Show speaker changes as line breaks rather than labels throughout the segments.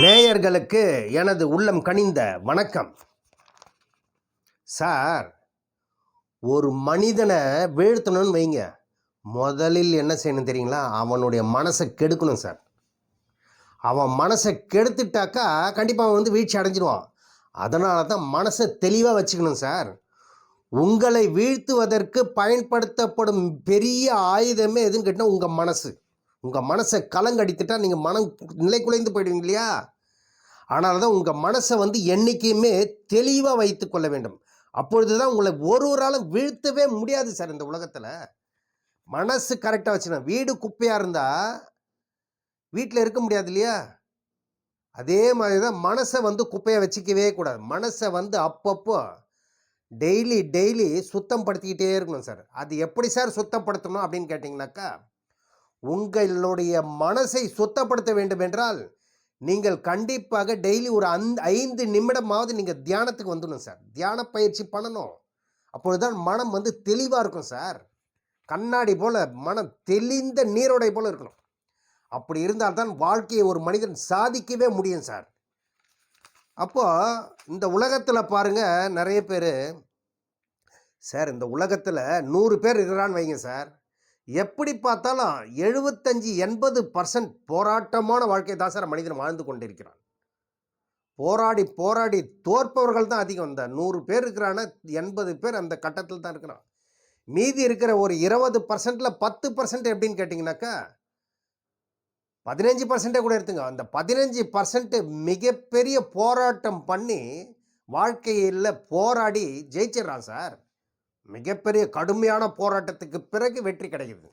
நேயர்களுக்கு எனது உள்ளம் கனிந்த வணக்கம். சார் ஒரு மனிதனை வீழ்த்தணும்னு வைங்க. முதலில் என்ன செய்யணும் தெரியுங்களா? அவனுடைய மனசை கெடுக்கணும் சார். அவன் மனசை கெடுத்துட்டாக்கா கண்டிப்பாக அவன் வந்து வீழ்ச்சி அடைஞ்சிடுவான் அதனால தான் மனசை தெளிவாக வச்சுக்கணும் சார். உங்களை வீழ்த்துவதற்கு பயன்படுத்தப்படும் பெரிய ஆயுதமே எதுன்னு கேட்டால் உங்கள் மனசு. உங்கள் மனசை கலங்கடித்துட்டா நீங்கள் மனம் நிலை குலைந்து போயிடுவீங்க இல்லையா? அதனால தான் உங்கள் மனசை வந்து என்றைக்குமே தெளிவாக வைத்து கொள்ள வேண்டும். அப்பொழுது தான் உங்களை ஒருவராலும் வீழ்த்தவே முடியாது சார் இந்த உலகத்தில். மனசு கரெக்டாக வச்சுக்கணும். வீடு குப்பையாக இருந்தால் வீட்டில் இருக்க முடியாது இல்லையா? அதே மாதிரி தான் மனசை வந்து குப்பையை வச்சுக்கவே கூடாது. மனசை வந்து அப்பப்போ டெய்லி டெய்லி சுத்தம் படுத்திக்கிட்டே இருக்கணும் சார். அது எப்படி சார் சுத்தப்படுத்தணும் அப்படின்னு கேட்டிங்கனாக்கா உங்களுடைய மனசை சுத்தப்படுத்த வேண்டும் என்றால் நீங்கள் கண்டிப்பாக டெய்லி ஒரு அந் ஐந்து நிமிடமாவது நீங்கள் தியானத்துக்கு வந்துடணும் சார். தியான பயிற்சி பண்ணணும். அப்பொழுதுதான் மனம் வந்து தெளிவாக இருக்கும் சார். கண்ணாடி போல் மனம் தெளிந்த நீரோடை போல் இருக்கணும். அப்படி இருந்தால் தான் வாழ்க்கையை ஒரு மனிதன் சாதிக்கவே முடியும் சார். அப்போது இந்த உலகத்தில் பாருங்க நிறைய பேர் சார் இந்த உலகத்தில் நூறு பேர் இருக்கிறான்னு வைங்க சார். எப்படி பார்த்தாலும் எழுபத்தஞ்சி எண்பது பர்சன்ட் போராட்டமான வாழ்க்கை தான் சார் மனிதன் வாழ்ந்து கொண்டிருக்கிறான். போராடி போராடி தோற்பவர்கள் தான் அதிகம். இந்த நூறு பேர் இருக்கிறான்னா எண்பது பேர் அந்த கட்டத்தில் தான் இருக்கிறான். மீதி இருக்கிற ஒரு இருபது பர்சன்டில் பத்து பர்சன்ட் எப்படின்னு கேட்டிங்கனாக்கா பதினஞ்சு பர்சன்ட்டே கூட எடுத்துங்க. அந்த பதினஞ்சு பர்சன்ட்டு மிகப்பெரிய போராட்டம் பண்ணி வாழ்க்கையில் போராடி ஜெயிச்சிடுறான் சார். மிகப்பெரிய கடுமையான போராட்டத்துக்கு பிறகு வெற்றி கிடைக்குது.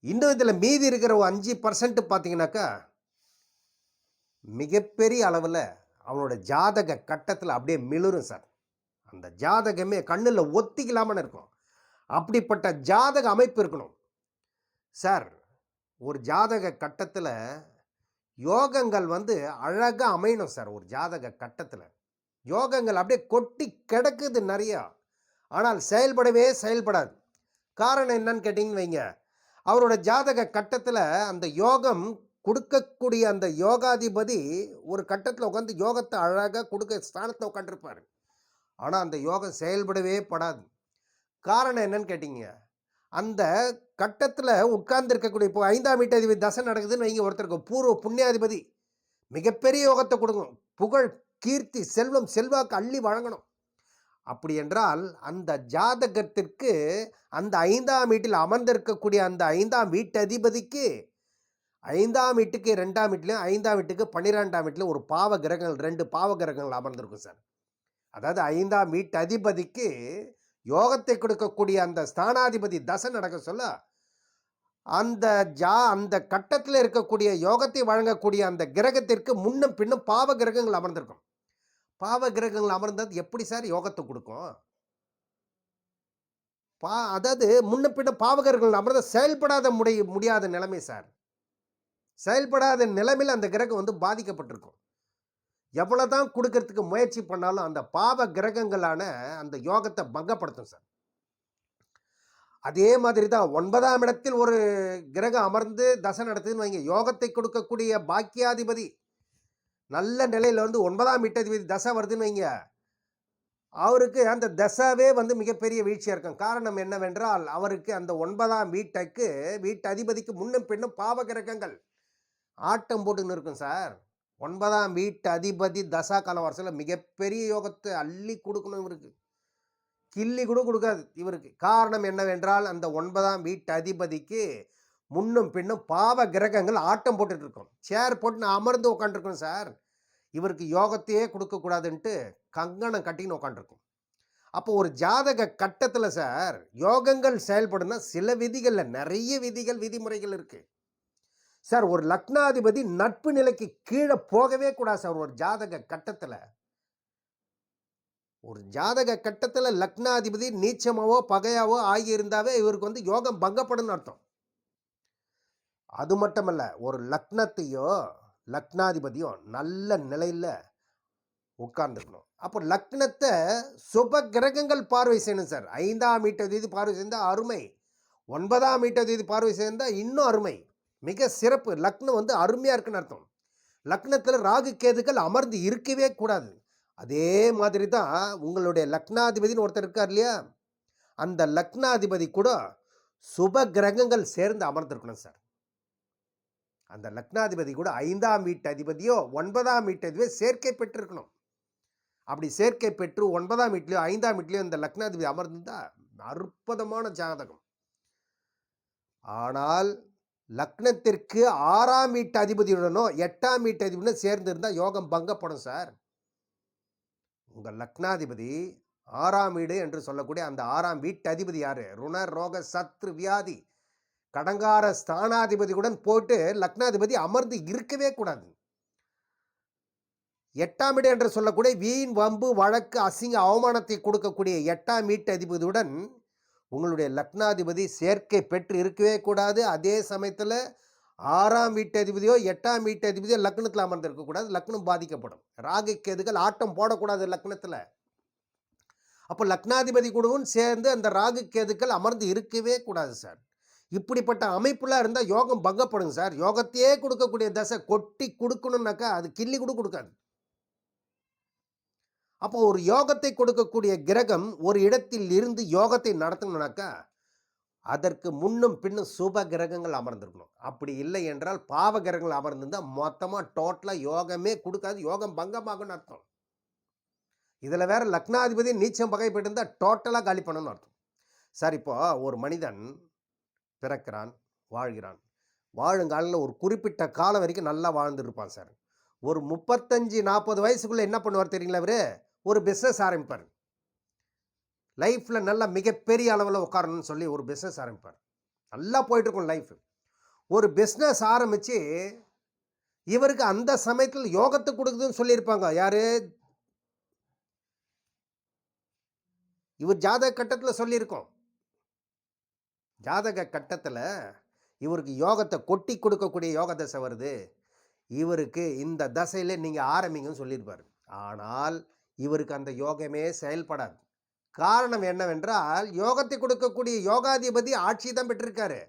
இன்னும் இதில் மீதி இருக்கிற ஒரு அஞ்சு பர்சன்ட் பார்த்தீங்கன்னாக்கா மிகப்பெரிய அளவில் அவனோட ஜாதக கட்டத்தில் அப்படியே மிளரும் சார். அந்த ஜாதகமே கண்ணில் ஒத்திக்கலாமன்னு இருக்கும். அப்படிப்பட்ட ஜாதக அமைப்பு இருக்கணும். சார் ஒரு ஜாதக கட்டத்தில் யோகங்கள் வந்து அழகாக அமையணும் சார் ஒரு ஜாதக கட்டத்தில். யோகங்கள் அப்படியே கொட்டி கிடக்குது நிறையா. ஆனால் செயல்படவே செயல்படாது. காரணம் என்னன்னு கேட்டிங்கன்னு வைங்க. அவரோட ஜாதக கட்டத்தில் அந்த யோகம் கொடுக்கக்கூடிய அந்த யோகாதிபதி ஒரு கட்டத்தில் உட்காந்து யோகத்தை அழகாக கொடுக்க ஸ்தானத்தை உட்காந்துருப்பார் ஆனால் அந்த யோகம் செயல்படவே படாது. காரணம் என்னன்னு கேட்டிங்க. அந்த கட்டத்தில் உட்கார்ந்துருக்கக்கூடிய இப்போ ஐந்தாம் வீட்டாதிபதி தசை நடக்குதுன்னு வைங்க ஒருத்தருக்கு பூர்வ புண்ணியாதிபதி. மிகப்பெரிய யோகத்தை கொடுக்கணும். புகழ் கீர்த்தி செல்வம் செல்வாக்கு அள்ளி வழங்கணும். அப்படி என்றால் அந்த ஜாதகத்திற்கு அந்த ஐந்தாம் வீட்டில் அமர்ந்திருக்கக்கூடிய அந்த ஐந்தாம் வீட்டதிபதிக்கு ஐந்தாம் வீட்டுக்கு ரெண்டாம் வீட்லையும் ஐந்தாம் வீட்டுக்கு பன்னிரெண்டாம் வீட்டில் ஒரு பாவ கிரகங்கள் ரெண்டு பாவ கிரகங்கள் அமர்ந்திருக்கும் சார். அதாவது ஐந்தாம் வீட்டு அதிபதிக்கு யோகத்தை கொடுக்கக்கூடிய அந்த ஸ்தானாதிபதி தசை நடக்க சொல்ல அந்த ஜா அந்த கட்டத்தில் இருக்கக்கூடிய யோகத்தை வழங்கக்கூடிய அந்த கிரகத்திற்கு முன்னும் பின்னும் பாவ கிரகங்கள் அமர்ந்திருக்கும். பாவ கிரகங்கள் அமர்ந்தது எப்படி சார் யோகத்தை கொடுக்கும்? பா அதாவது முன்ன பின்ன பாவகர்கள் அமர்ந்த செயல்படாத முடிய முடியாத நிலைமை சார். செயல்படாத நிலைமையில் அந்த கிரகம் வந்து பாதிக்கப்பட்டிருக்கும். எவ்வளோ தான் கொடுக்கறதுக்கு முயற்சி பண்ணாலும் அந்த பாவ கிரகங்களான அந்த யோகத்தை பங்கப்படுத்தும் சார். அதே மாதிரி தான் ஒன்பதாம் இடத்தில் ஒரு கிரகம் அமர்ந்து தசை நடத்துதுன்னு வைங்க. யோகத்தை கொடுக்கக்கூடிய பாக்கியாதிபதி நல்ல நிலையில் வந்து ஒன்பதாம் வீட்டதிபதி தசை வருதுன்னு வைங்க. அவருக்கு அந்த தசாவே வந்து மிகப்பெரிய வீழ்ச்சியாக இருக்கும். காரணம் என்னவென்றால் அவருக்கு அந்த ஒன்பதாம் வீட்டுக்கு வீட்டு அதிபதிக்கு முன்னும் பின்னும் பாவ கிரகங்கள் ஆட்டம் போட்டுன்னு இருக்கும் சார். ஒன்பதாம் வீட்டு அதிபதி தசா கால மிகப்பெரிய யோகத்தை அள்ளி கொடுக்கணும் இவருக்கு. கிள்ளி கூட கொடுக்காது இவருக்கு. காரணம் என்னவென்றால் அந்த ஒன்பதாம் வீட்டு அதிபதிக்கு முன்னும் பின்னும் பாவ கிரகங்கள் ஆட்டம் போட்டுட்ருக்கோம் சேர் போட்டு நான் அமர்ந்து உட்காந்துருக்கணும் சார். இவருக்கு யோகத்தையே கொடுக்கக்கூடாதுன்ட்டு கங்கணம் கட்டின்னு உட்காந்துருக்கும் அப்போ ஒரு ஜாதக கட்டத்தில் சார் யோகங்கள் செயல்படுனா சில விதிகளில் நிறைய விதிகள் விதிமுறைகள் இருக்குது சார் ஒரு லக்னாதிபதி நட்பு நிலைக்கு கீழே போகவே கூடாது சார் ஒரு ஜாதக கட்டத்தில். ஒரு ஜாதக கட்டத்தில் லக்னாதிபதி நீச்சமாவோ பகையாவோ ஆகியிருந்தாவே இவருக்கு வந்து யோகம் பங்கப்படும் அர்த்தம். அது மட்டுமல்ல ஒரு லக்னத்தையோ லக்னாதிபதியும் நல்ல நிலையில் உட்கார்ந்துக்கணும் அப்போ லக்னத்தை சுப கிரகங்கள் பார்வை செய்யணும் சார். ஐந்தாம் மீட்டர் தேதி பார்வை செய்தால் அருமை. ஒன்பதாம் மீட்டர் தேதி பார்வை செய்தால் இன்னும் அருமை. மிக சிறப்பு. லக்னம் வந்து அருமையாக இருக்குன்னு அர்த்தம். லக்னத்தில் ராகு கேதுகள் அமர்ந்து இருக்கவே கூடாது. அதே மாதிரி தான் உங்களுடைய லக்னாதிபதினு ஒருத்தர் இருக்கார் இல்லையா? அந்த லக்னாதிபதி கூட சுப கிரகங்கள் சேர்ந்து அமர்ந்திருக்கணும் சார். அந்த லக்னாதிபதி கூட ஐந்தாம் வீட்டு அதிபதியோ ஒன்பதாம் வீட்டு அதிபதியோ சேர்க்கை பெற்றிருக்கணும். அப்படி சேர்க்கை பெற்று ஒன்பதாம் வீட்லேயோ ஐந்தாம் வீட்லேயோ இந்த லக்னாதிபதி அமர்ந்திருந்தா அற்புதமான ஜாதகம். ஆனால் லக்னத்திற்கு ஆறாம் வீட்டு அதிபதியுடனோ எட்டாம் வீட்டு அதிபதியும் சேர்ந்து இருந்தால் யோகம் பங்கப்படும் சார். உங்கள் லக்னாதிபதி ஆறாம் வீடு என்று சொல்லக்கூடிய அந்த ஆறாம் வீட்டு அதிபதி யார்? ருண ரோக சத்ரு வியாதி. கடங்கார ஸ்தானாதிபதியுடன் போட்டு லக்னாதிபதி அமர்ந்து இருக்கவே கூடாது. எட்டாம் இடம் என்று சொல்லக்கூடிய வீண் வம்பு வழக்கு அசிங்க அவமானத்தை கொடுக்கக்கூடிய எட்டாம் வீட்டு அதிபதியுடன் உங்களுடைய லக்னாதிபதி சேர்க்கை பெற்று இருக்கவே கூடாது. அதே சமயத்தில் ஆறாம் வீட்டு அதிபதியோ எட்டாம் வீட்டு அதிபதியோ லக்னத்தில் அமர்ந்து இருக்கக்கூடாது லக்னம் பாதிக்கப்படும். ராகு கேதுகள் ஆட்டம் போடக்கூடாது லக்னத்தில். அப்போ லக்னாதிபதி கூடவும் சேர்ந்து அந்த ராகு கேதுக்கள் அமர்ந்து இருக்கவே கூடாது சார். இப்படிப்பட்ட அமைப்புலாம் இருந்தால் யோகம் பங்கப்படுங்க சார். யோகத்தையே கொடுக்கக்கூடிய தசை கொட்டி கொடுக்கணும்னாக்கா அது கிள்ளி கூட கொடுக்காது. அப்போ ஒரு யோகத்தை கொடுக்கக்கூடிய கிரகம் ஒரு இடத்தில் இருந்து யோகத்தை நடத்தணும்னாக்கா அதற்கு முன்னும் பின்னும் சுப கிரகங்கள் அமர்ந்திருக்கணும். அப்படி இல்லை என்றால் பாவ கிரகங்கள் அமர்ந்திருந்தால் மொத்தமாக டோட்டலாக யோகமே கொடுக்காது. யோகம் பங்கமாகும்னு அர்த்தம். இதில் வேற லக்னாதிபதி நீச்சம் பகைப்பட்டு இருந்தால் டோட்டலாக காலி பண்ணணும்னு அர்த்தம். சார் இப்போ ஒரு மனிதன் பிறக்கிறான் வாழ்கிறான். வாழுங்காலில் ஒரு குறிப்பிட்ட காலம் வரைக்கும் நல்லா வாழ்ந்துருப்பான் சார். ஒரு முப்பத்தஞ்சு நாற்பது வயசுக்குள்ளே என்ன பண்ணுவார் தெரியுங்களா அவரு ஒரு பிஸ்னஸ் ஆரம்பிப்பார். லைஃப்பில் நல்லா மிகப்பெரிய அளவில் உட்காரணும்னு சொல்லி ஒரு பிஸ்னஸ் ஆரம்பிப்பார். நல்லா போயிட்டுருக்கும் லைஃப் ஒரு பிஸ்னஸ் ஆரம்பித்து இவருக்கு அந்த சமயத்தில் யோகத்தை கொடுக்குதுன்னு சொல்லியிருப்பாங்க. யார்? இவர் ஜாதக கட்டத்தில் சொல்லியிருக்கோம். ஜாதக கட்டத்தில் இவருக்கு யோகத்தை கொட்டி கொடுக்கக்கூடிய யோக தசை வருது. இவருக்கு இந்த தசையில் நீங்கள் ஆரம்பிங்கன்னு சொல்லியிருப்பார். ஆனால் இவருக்கு அந்த யோகமே செயல்படாது. காரணம் என்னவென்றால் யோகத்தை கொடுக்கக்கூடிய யோகாதிபதி ஆட்சி தான் பெற்றிருக்காரு.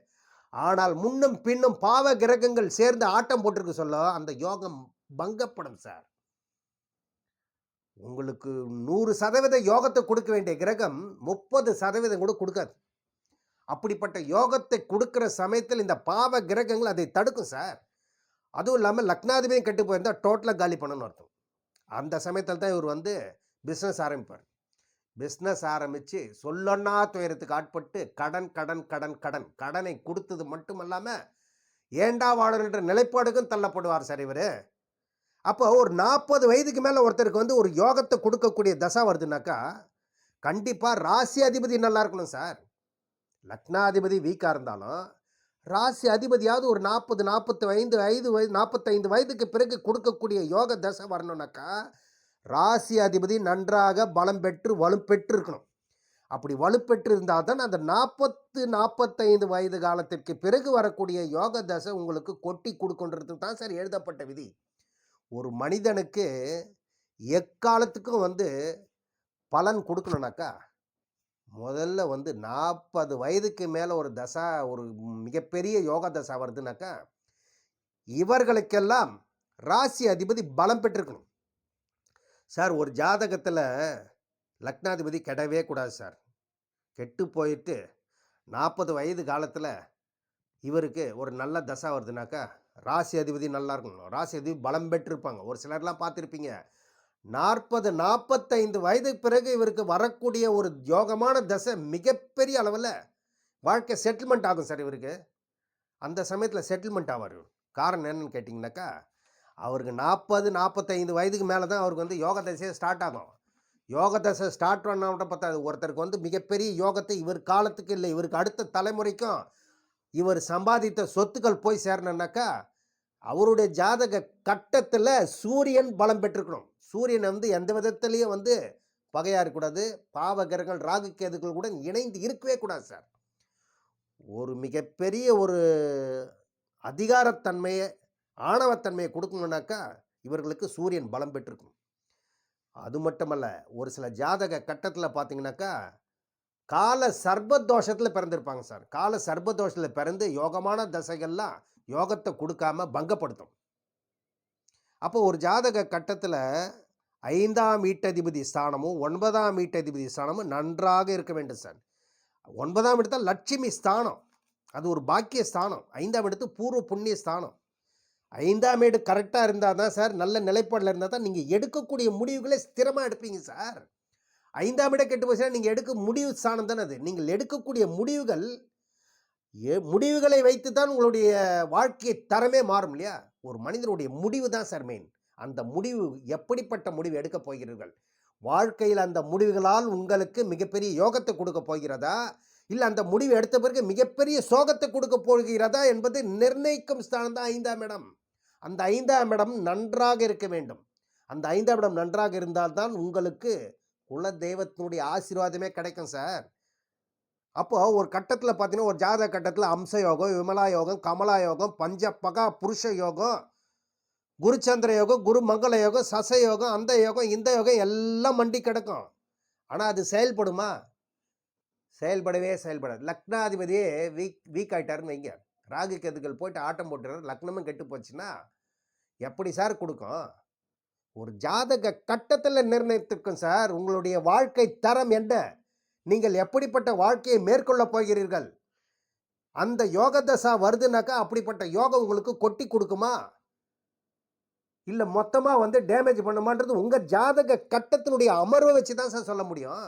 ஆனால் முன்னும் பின்னும் பாவ கிரகங்கள் சேர்ந்து ஆட்டம் போட்டிருக்கு சொல்ல அந்த யோகம் பங்கப்படும் சார். உங்களுக்கு நூறு சதவீத யோகத்தை கொடுக்க வேண்டிய கிரகம் முப்பது சதவீதம் கூட கொடுக்காது. அப்படிப்பட்ட யோகத்தை கொடுக்குற சமயத்தில் இந்த பாவ கிரகங்கள் அதை தடுக்கும் சார் அதுவும் இல்லாமல் லக்னாதிபதியும் கெட்டு போயிருந்தால் டோட்டலாக காலி பண்ணணும்னு அர்த்தம். அந்த சமயத்தில் தான் இவர் வந்து பிஸ்னஸ் ஆரம்பிப்பார். பிஸ்னஸ் ஆரம்பித்து சொல்லொன்னா துயரத்துக்கு ஆட்பட்டு கடன் கடன் கடன் கடன் கடனை கொடுத்தது மட்டும் இல்லாமல் ஏண்டா வாழணுன்ற நிலைப்பாடுக்கும் தள்ளப்படுவார் சார் இவர். அப்போ ஒரு நாற்பது வயதுக்கு மேலே ஒருத்தருக்கு வந்து ஒரு யோகத்தை கொடுக்கக்கூடிய தசா வருதுனாக்கா கண்டிப்பாக ராசி அதிபதி நல்லா இருக்கணும் சார் லக்னாதிபதி வீக்காக இருந்தாலும் ராசி அதிபதியாவது ஒரு நாற்பது நாற்பத்தி ஐந்து ஐந்து வயது நாற்பத்தைந்து வயதுக்கு பிறகு கொடுக்கக்கூடிய யோக தசை வரணும்னாக்கா ராசி அதிபதி நன்றாக பலம் பெற்று வலுப்பெற்று இருக்கணும் அப்படி வலுப்பெற்று இருந்தால் தான் அந்த நாற்பத்து நாற்பத்தைந்து வயது காலத்திற்கு பிறகு வரக்கூடிய யோக தசை உங்களுக்கு கொட்டி கொடுக்குன்றது தான் சார் எழுதப்பட்ட விதி. ஒரு மனிதனுக்கு எக்காலத்துக்கும் வந்து பலன் கொடுக்கணுனாக்கா முதல்ல வந்து நாற்பது வயதுக்கு மேலே ஒரு தசா ஒரு மிகப்பெரிய யோக தசா வருதுனாக்கா இவர்களுக்கெல்லாம் ராசி அதிபதி பலம் பெற்றிருக்கணும். சார் ஒரு ஜாதகத்தில் லக்னாதிபதி கெடவே கூடாது சார். கெட்டு போயிட்டு நாற்பது வயது காலத்தில் இவருக்கு ஒரு நல்ல தசா வருதுனாக்கா ராசி அதிபதி நல்லா இருக்கணும். ராசி அதிபதி பலம் பெற்றிருப்பாங்க. ஒரு சிலர்லாம் பார்த்துருப்பீங்க. நாற்பது நாற்பத்தைந்து வயதுக்கு பிறகு இவருக்கு வரக்கூடிய ஒரு யோகமான தசை மிகப்பெரிய அளவில் வாழ்க்கை செட்டில்மெண்ட் ஆகும் சார் இவருக்கு. அந்த சமயத்தில் செட்டில்மெண்ட் ஆவார் காரணம் என்னன்னு கேட்டிங்கனாக்கா அவருக்கு நாற்பது நாற்பத்தைந்து வயதுக்கு மேலே தான் அவருக்கு வந்து யோக தசையே ஸ்டார்ட் ஆகும். யோக தசை ஸ்டார்ட் பண்ண மட்டும் பார்த்தாது ஒருத்தருக்கு வந்து மிகப்பெரிய யோகத்தை இவர் காலத்துக்கு இல்லை இவருக்கு அடுத்த தலைமுறைக்கும் இவர் சம்பாதித்த சொத்துக்கள் போய் சேரணுன்னாக்கா அவருடைய ஜாதக கட்டத்தில் சூரியன் பலம் பெற்றிருக்கணும். சூரியன் வந்து எந்த விதத்துலேயும் வந்து பகையாக இருக்கக்கூடாது. பாவகரங்கள் ராகு கேதுகள் கூட இணைந்து இருக்கவே கூடாது சார். ஒரு மிகப்பெரிய ஒரு அதிகாரத்தன்மையை ஆணவத்தன்மையை கொடுக்கணுன்னாக்கா இவர்களுக்கு சூரியன் பலம் பெற்றிருக்கும். அது மட்டுமல்ல ஒரு சில ஜாதக கட்டத்தில் பார்த்தீங்கன்னாக்கா கால சர்பதோஷத்தில் பிறந்திருப்பாங்க சார். கால சர்பதோஷத்தில் பிறந்து யோகமான தசைகள்லாம் யோகத்தை கொடுக்காம பங்கப்படுத்தும். அப்போ ஒரு ஜாதக கட்டத்தில் ஐந்தாம் வீட்டதிபதி ஸ்தானமும் ஒன்பதாம் வீட்டதிபதி ஸ்தானமும் நன்றாக இருக்க வேண்டும் சார். ஒன்பதாம் இடத்தில் லட்சுமி ஸ்தானம். அது ஒரு பாக்கிய ஸ்தானம். ஐந்தாம் இடத்து பூர்வ புண்ணிய ஸ்தானம். ஐந்தாம் வீடு கரெக்டாக இருந்தால் தான் சார் நல்ல நிலைப்பாடில் இருந்தால் தான் நீங்கள் எடுக்கக்கூடிய முடிவுகளை ஸ்திரமாக எடுப்பீங்க சார். ஐந்தாம் இடம் கெட்டு போச்சுன்னா நீங்கள் எடுக்க முடிவு ஸ்தானம் தானே அது. நீங்கள் எடுக்கக்கூடிய முடிவுகள் முடிவுகளை வைத்து தான் உங்களுடைய வாழ்க்கை தரமே மாறும் இல்லையா? ஒரு மனிதனுடைய முடிவு தான் சார் மெயின் அந்த முடிவு எப்படிப்பட்ட முடிவு எடுக்கப் போகிறீர்கள்? வாழ்க்கையில் அந்த முடிவுகளால் உங்களுக்கு மிகப்பெரிய யோகத்தை கொடுக்க போகிறதா? இல்லை அந்த முடிவு எடுத்த பிறகு மிகப்பெரிய சோகத்தை கொடுக்க போகிறதா என்பது நிர்ணயிக்கும் ஸ்தானம் தான் ஐந்தாம் இடம். அந்த ஐந்தாம் இடம் நன்றாக இருக்க வேண்டும். அந்த ஐந்தாம் இடம் நன்றாக இருந்தால்தான் உங்களுக்கு குல தெய்வத்தினுடைய ஆசீர்வாதமே கிடைக்கும் சார். அப்போ ஒரு கட்டத்தில் பார்த்தீங்கன்னா ஒரு ஜாதக கட்டத்தில் அம்ச யோகம் விமலா யோகம் கமலா யோகம் பஞ்சபகா புருஷ யோகம் குருச்சந்திர யோகம் குரு மங்கள யோகம் சச யோகம் அந்த யோகம் இந்த யோகம் எல்லாம் மண்டி கிடக்கும். ஆனால் அது செயல்படுமா? செயல்படவே செயல்படாது. லக்னாதிபதியே வீக் வீக் ஆகிட்டாருன்னு வைங்க. ராகு கேதுகள் போயிட்டு ஆட்டம் போட்டுறாரு. லக்னமும் கெட்டு போச்சுன்னா எப்படி சார் கொடுக்கும்? ஒரு ஜாதக கட்டத்தில் நிர்ணயித்திருக்கும் சார் உங்களுடைய வாழ்க்கை தரம் என்ன? நீங்கள் எப்படிப்பட்ட வாழ்க்கையை மேற்கொள்ளப் போகிறீர்கள்? அந்த யோக தசா வருதுனாக்கா அப்படிப்பட்ட யோகம் உங்களுக்கு கொட்டி கொடுக்குமா? இல்லை மொத்தமாக வந்து டேமேஜ் பண்ணுமான்றது உங்கள் ஜாதக கட்டத்தினுடைய அமர்வை வச்சு தான் சார் சொல்ல முடியும்.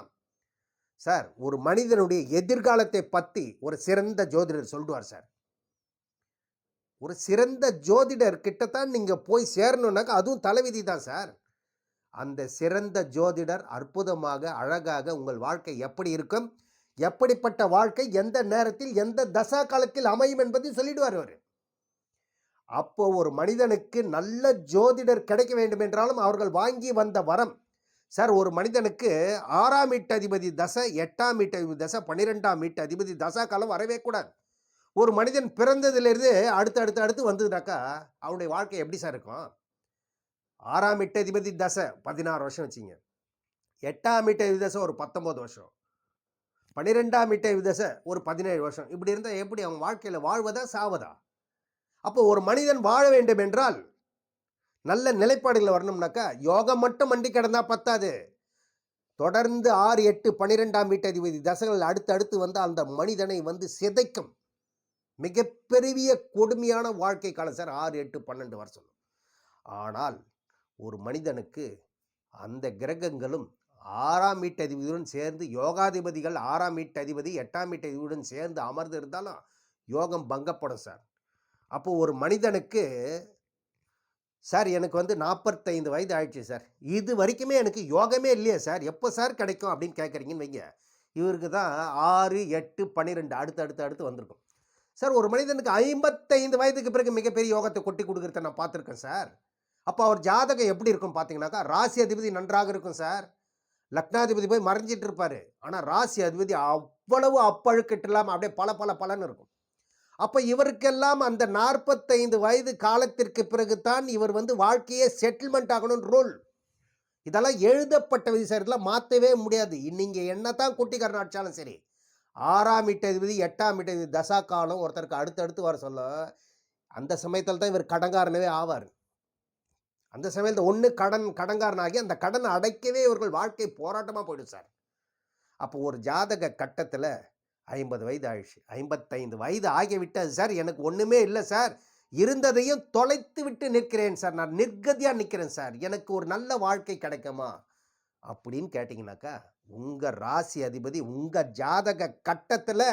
சார் ஒரு மனிதனுடைய எதிர்காலத்தை பற்றி ஒரு சிறந்த ஜோதிடர் சொல்லுவார் சார் ஒரு சிறந்த ஜோதிடர் கிட்டத்தான் நீங்கள் போய் சேரணுன்னாக்கா அதுவும் தலைவிதி தான் சார் அந்த சிறந்த ஜோதிடர் அற்புதமாக அழகாக உங்கள் வாழ்க்கை எப்படி இருக்கும்? எப்படிப்பட்ட வாழ்க்கை? எந்த நேரத்தில்? எந்த தசா காலத்தில் அமையும் என்பதையும் சொல்லிடுவார் அவர் அப்போ ஒரு மனிதனுக்கு நல்ல ஜோதிடர் கிடைக்க வேண்டும் என்றாலும் அவர்கள் வாங்கி வந்த வரம். சார் ஒரு மனிதனுக்கு ஆறாம் வீட்டு அதிபதி தசை எட்டாம் வீட்டு அதிபதி தசை பன்னிரெண்டாம் வீட்டு அதிபதி தசா காலம் வரவே கூடாது. ஒரு மனிதன் பிறந்ததுலேருந்து அடுத்து அடுத்து அடுத்து வந்ததுனாக்கா அவனுடைய வாழ்க்கை எப்படி சார் இருக்கும்? ஆறாம் இட்டதிபதி தசை பதினாறு வருஷம் வச்சுங்க. எட்டாம் வீட்டு தசை ஒரு பத்தொம்போது வருஷம். பன்னிரெண்டாம் வீட்டு தசை ஒரு பதினேழு வருஷம். இப்படி இருந்தால் எப்படி அவன் வாழ்க்கையில் வாழ்வதா சாவதா? அப்போ ஒரு மனிதன் வாழ வேண்டும் என்றால் நல்ல நிலைப்பாடுகளை வரணும்னாக்கா யோகம் மட்டும் மண்டி கிடந்தா பத்தாது. தொடர்ந்து ஆறு எட்டு பன்னிரெண்டாம் வீட்டதிபதி தசைகள் அடுத்து அடுத்து வந்து அந்த மனிதனை வந்து சிதைக்கும். மிகப்பெரிய கொடுமையான வாழ்க்கை காலம் சார். ஆறு எட்டு பன்னெண்டு வருஷம். ஆனால் ஒரு மனிதனுக்கு அந்த கிரகங்களும் ஆறாம் வீட்டதிபதியுடன் சேர்ந்து யோகாதிபதிகள் ஆறாம் வீட்டதிபதி எட்டாம் வீட்டதிபதியுடன் சேர்ந்து அமர்ந்து இருந்தாலும் யோகம் பங்கப்படும் சார். அப்போது ஒரு மனிதனுக்கு சார் எனக்கு வந்து நாற்பத்தைந்து வயது ஆயிடுச்சு சார். இது வரைக்குமே எனக்கு யோகமே இல்லையே சார். எப்போ சார் கிடைக்கும் அப்படின்னு கேட்குறீங்கன்னு வைங்க. இவருக்கு தான் ஆறு எட்டு பன்னிரெண்டு அடுத்து அடுத்து அடுத்து வந்திருக்கும். சார் ஒரு மனிதனுக்கு ஐம்பத்தைந்து வயதுக்கு பிறகு மிகப்பெரிய யோகத்தை கொட்டி கொடுக்குறத நான் பார்த்துருக்கேன் சார். அப்போ அவர் ஜாதகம் எப்படி இருக்கும் பார்த்தீங்கன்னாக்கா ராசி அதிபதி நன்றாக இருக்கும் சார். லக்னாதிபதி போய் மறைஞ்சிட்டு இருப்பார். ஆனால் ராசி அதிபதி அவ்வளவு அப்பழுக்கிட்டு இல்லாமல் அப்படியே பல பல பலன்னு இருக்கும். அப்போ இவருக்கெல்லாம் அந்த நாற்பத்தைந்து வயது காலத்திற்கு பிறகுதான் இவர் வந்து வாழ்க்கையே செட்டில்மெண்ட் ஆகணும்னு ரூல் இதெல்லாம் எழுதப்பட்ட விதி சார். இதெல்லாம் மாற்றவே முடியாது. நீங்கள் என்ன தான் குட்டிக்காரன் அடிச்சாலும் சரி. ஆறாம் இட்டதிபதி எட்டாம் இட்டதிபதி தசா காலம் ஒருத்தருக்கு அடுத்தடுத்து வர சொல்ல அந்த சமயத்தில் தான் இவர் கடங்காரனவே ஆவார். அந்த சமயத்தில் ஒன்று கடன் கடங்காரனாகி அந்த கடனை அடைக்கவே இவர்கள் வாழ்க்கை போராட்டமாக போயிடும் சார். அப்போ ஒரு ஜாதக கட்டத்தில் ஐம்பது வயது ஆயிடுச்சு. ஐம்பத்தைந்து வயது ஆகிவிட்டது சார். எனக்கு ஒன்றுமே இல்லை சார். இருந்ததையும் தொலைத்து விட்டு நிற்கிறேன் சார். நான் நிர்கதியாக நிற்கிறேன் சார். எனக்கு ஒரு நல்ல வாழ்க்கை கிடைக்குமா? அப்படின்னு கேட்டிங்கனாக்கா உங்கள் ராசி அதிபதி உங்கள் ஜாதக கட்டத்தில்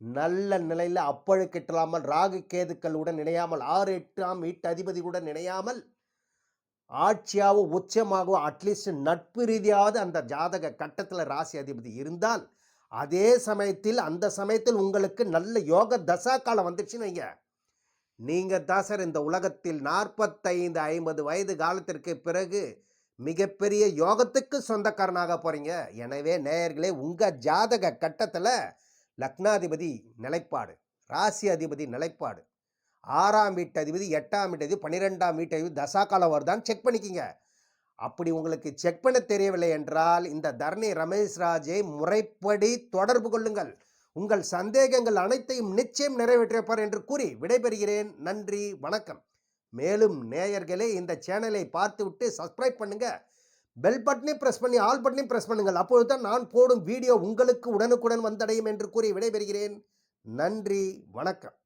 நல்ல நிலையில் அப்பழுக்கிட்டலாமல் ராகு கேதுக்களுடன் இணையாமல் ஆறு எட்டாம் வீட்டு அதிபதியுடன் இணையாமல் ஆட்சியாவோ உச்சமாகவோ அட்லீஸ்ட் நட்பு ரீதியாவது அந்த ஜாதக கட்டத்தில் ராசி அதிபதி இருந்தால் அதே சமயத்தில் அந்த சமயத்தில் உங்களுக்கு நல்ல யோக தசா காலம் வந்துடுச்சுன்னு வைங்க. நீங்கள் தான் சார் இந்த உலகத்தில் நாற்பத்தைந்து ஐம்பது வயது காலத்திற்கு பிறகு மிகப்பெரிய யோகத்துக்கு சொந்தக்காரனாக போகிறீங்க எனவே நேயர்களே உங்கள் ஜாதக கட்டத்தில் லக்னாதிபதி நிலைப்பாடு ராசி அதிபதி நிலைப்பாடு. ஆறாம் வீட்டதிபதி எட்டாம் வீட்டதிபதி பன்னிரெண்டாம் வீட்டதிபதி தசா காலம் வருதான்னு செக் பண்ணிக்கிங்க. அப்படி உங்களுக்கு செக் பண்ண தெரியவில்லை என்றால் இந்த தரணி ரமேஷ் ராஜை முறைப்படி தொடர்பு கொள்ளுங்கள். உங்கள் சந்தேகங்கள் அனைத்தையும் நிச்சயம் நிறைவேற்றிருப்பார் என்று கூறி விடைபெறுகிறேன். நன்றி வணக்கம். மேலும் நேயர்களே இந்த சேனலை பார்த்துவிட்டு சப்ஸ்கிரைப் பண்ணுங்க. பெல் பட்டனையும் ப்ரெஸ் பண்ணி ஆல் பட்டனையும் ப்ரெஸ் பண்ணுங்கள். அப்பொழுது தான் நான் போடும் வீடியோ உங்களுக்கு உடனுக்குடன் வந்தடையும் என்று கூறி விடைபெறுகிறேன். நன்றி வணக்கம்.